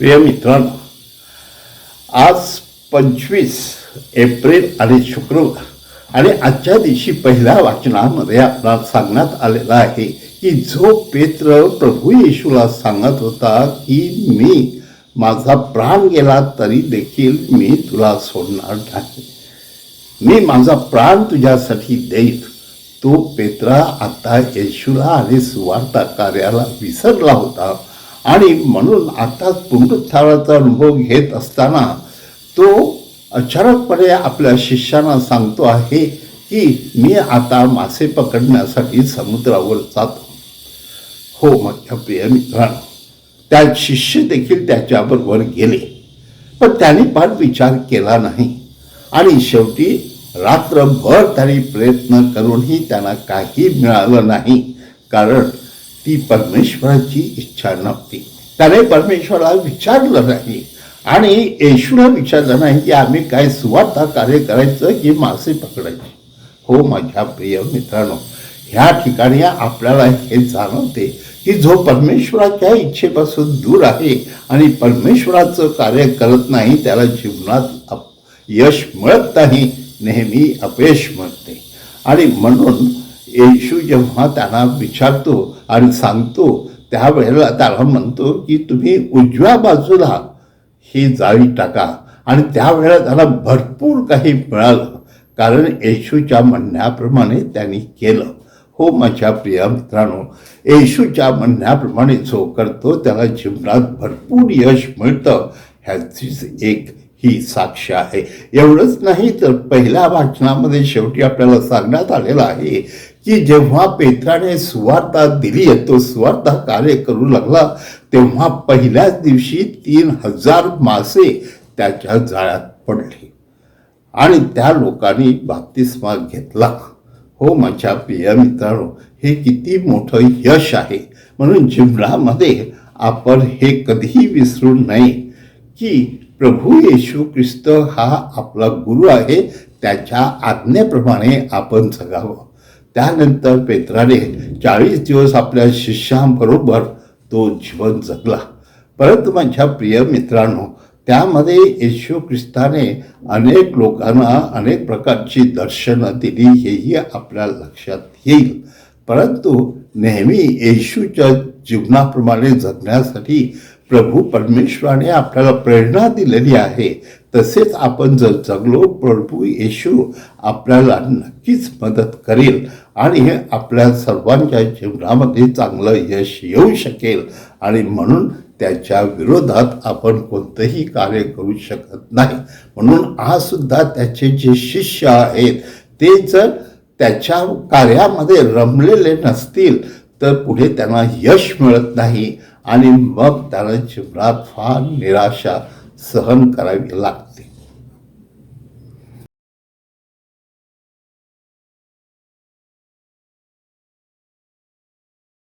प्रिय मित्रांनो आज पंचवीस एप्रिल आणि शुक्रवार आणि आजच्या दिवशी पहिल्या वाचनामध्ये आपल्याला सांगण्यात आलेलं आहे की जो पेत्र प्रभू येशूला सांगत होता की मी माझा प्राण गेला तरी देखील मी तुला सोडणार नाही. मी माझा प्राण तुझ्यासाठी देईन. तो पेत्रा आता येशूला आणि सुवार्ता कार्याला विसरला होता. आणि म्हणून आता पुनरुत्थानाचा अनुभव घेत असताना तो अचानकपणे आपल्या शिष्यांना सांगतो आहे की मी आता मासे पकडण्यासाठी समुद्रावर जातो. हो माझ्या प्रिय मित्रांनो त्या शिष्य देखील त्याच्याबरोबर गेले. पण त्याने फार विचार केला नाही. आणि शेवटी रात्रभर त्यांनी प्रयत्न करूनही त्यांना काही मिळालं नाही. कारण ती परमेश्वराची इच्छा नव्हती. त्याने परमेश्वराला विचारलं नाही. आणि येशूला विचारलं नाही की आम्ही काय सुवार्था कार्य करायचं की मासे पकडायचे. हो माझ्या प्रिय मित्रांनो ह्या ठिकाणी आपल्याला हे जाणवते की जो परमेश्वराच्या इच्छेपासून दूर आहे आणि परमेश्वराचं कार्य करत नाही त्याला जीवनात अप यश मिळत नाही नेहमी अपयश मिळते. आणि म्हणून येशू जेव्हा त्यांना विचारतो आणि सांगतो त्यावेळेला त्याला म्हणतो की तुम्ही उजव्या बाजूला ही जाळी टाका. आणि त्यावेळेला त्याला भरपूर काही मिळालं. कारण येशूच्या म्हणण्याप्रमाणे त्यांनी केलं. हो माझ्या प्रिय मित्रांनो येशूच्या म्हणण्याप्रमाणे जो करतो त्याला जीवनात भरपूर यश मिळतं. ह्याचीच एक ही साक्ष आहे. एवढंच नाही तर पहिल्या वाचनामध्ये शेवटी आपल्याला सांगण्यात आलेलं आहे की जेव्हा पेत्राने सुवार्ता दिली तो सुवार्ता कार्य करू लागला तेव्हा पहिल्याच दिवशी तीन हजार मासे त्याच्या जाळ्यात पडले. आणि त्या लोकांनी बाप्तिस्मा घेतला. हो माझ्या प्रिय मित्रांनो हे किती मोठं यश आहे. म्हणून जीवनामध्ये आपण हे कधीही विसरू नये की प्रभू येशू ख्रिस्त हा आपला गुरु आहे त्याच्या आज्ञेप्रमाणे आपण जगावं. त्यानंतर पेत्राने चाळीस दिवस आपल्या शिष्यांबरोबर तो जीवन जगला. परंतु माझ्या प्रिय मित्रांनो त्यामध्ये येशू ख्रिस्ताने अनेक लोकांना अनेक प्रकारची दर्शनं दिली हेही आपल्या लक्षात येईल. परंतु नेहमी येशूच्या जीवनाप्रमाणे जगण्यासाठी प्रभू परमेश्वराने आपल्याला प्रेरणा दिलेली आहे. तसेच आपण जर जगलो प्रभू येशू आपल्याला नक्कीच मदत करेल आणि हे आपल्या सर्वांच्या जीवनामध्ये चांगलं यश येऊ शकेल. आणि म्हणून त्याच्या विरोधात आपण कोणतंही कार्य करू शकत नाही. म्हणून आज सुद्धा त्याचे जे शिष्य आहेत ते जर त्याच्या कार्यामध्ये रमलेले नसतील तर पुढे त्यांना यश मिळत नाही. आणि मग त्याला जीवनात फार निराशा सहन करावी लागते.